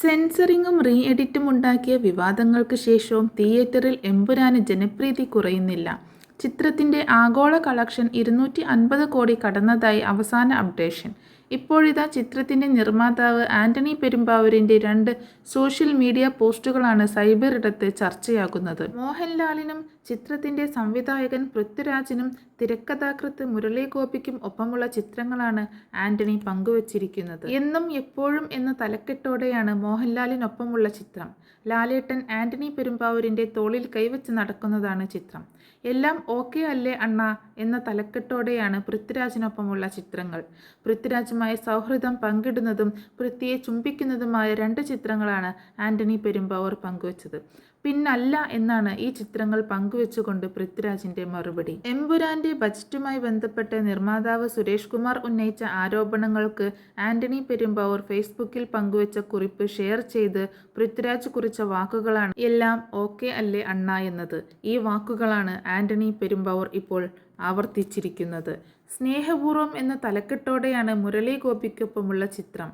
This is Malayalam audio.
സെൻസറിങ്ങും റീ എഡിറ്റും ഉണ്ടാക്കിയ വിവാദങ്ങൾക്ക് ശേഷവും തിയേറ്ററിൽ എമ്പുരാന് ജനപ്രീതി കുറയുന്നില്ല. ചിത്രത്തിന്റെ ആഗോള കളക്ഷൻ ഇരുന്നൂറ്റി അൻപത് കോടി കടന്നതായി അവസാന അപ്ഡേഷൻ. ഇപ്പോഴിതാ ചിത്രത്തിന്റെ നിർമ്മാതാവ് ആന്റണി പെരുമ്പാവൂരിന്റെ രണ്ട് സോഷ്യൽ മീഡിയ പോസ്റ്റുകളാണ് സൈബർ ഇടത്ത് ചർച്ചയാകുന്നത്. മോഹൻലാലിനും ചിത്രത്തിന്റെ സംവിധായകൻ പൃഥ്വിരാജിനും തിരക്കഥാകൃത്ത് മുരളീഗോപിക്കും ഒപ്പമുള്ള ചിത്രങ്ങളാണ് ആന്റണി പങ്കുവച്ചിരിക്കുന്നത്. എന്നും എപ്പോഴും എന്ന തലക്കെട്ടോടെയാണ് മോഹൻലാലിനൊപ്പമുള്ള ചിത്രം. ലാലേട്ടൻ ആന്റണി പെരുമ്പാവൂരിന്റെ തോളിൽ കൈവച്ച് നടക്കുന്നതാണ് ചിത്രം. എല്ലാം ഓക്കേ അല്ലേ അണ്ണ എന്ന തലക്കെട്ടോടെയാണ് പൃഥ്വിരാജിനൊപ്പമുള്ള ചിത്രങ്ങൾ. പൃഥ്വിരാജുമായി സൗഹൃദം പങ്കിടുന്നതും പൃഥ്വിയെ ചുംബിക്കുന്നതുമായ രണ്ട് ചിത്രങ്ങളാണ് ആന്റണി പെരുമ്പാവൂർ പങ്കുവച്ചത്. പിന്നല്ല എന്നാണ് ഈ ചിത്രങ്ങൾ പങ്കുവെച്ചുകൊണ്ട് പൃഥ്വിരാജിന്റെ മറുപടി. എമ്പുരാന്റെ ബജറ്റുമായി ബന്ധപ്പെട്ട് നിർമ്മാതാവ് സുരേഷ് കുമാർ ഉന്നയിച്ച ആരോപണങ്ങൾക്ക് ആന്റണി പെരുമ്പാവൂർ ഫേസ്ബുക്കിൽ പങ്കുവെച്ച കുറിപ്പ് ഷെയർ ചെയ്ത് പൃഥ്വിരാജ് കുറിച്ച വാക്കുകളാണ് എല്ലാം ഓക്കെ അല്ലേ അണ്ണ എന്നത്. ഈ വാക്കുകളാണ് ആന്റണി പെരുമ്പാവൂർ ഇപ്പോൾ ആവർത്തിച്ചിരിക്കുന്നത്. സ്നേഹപൂർവം എന്ന തലക്കെട്ടോടെയാണ് മുരളി ഗോപിക്കൊപ്പമുള്ള ചിത്രം.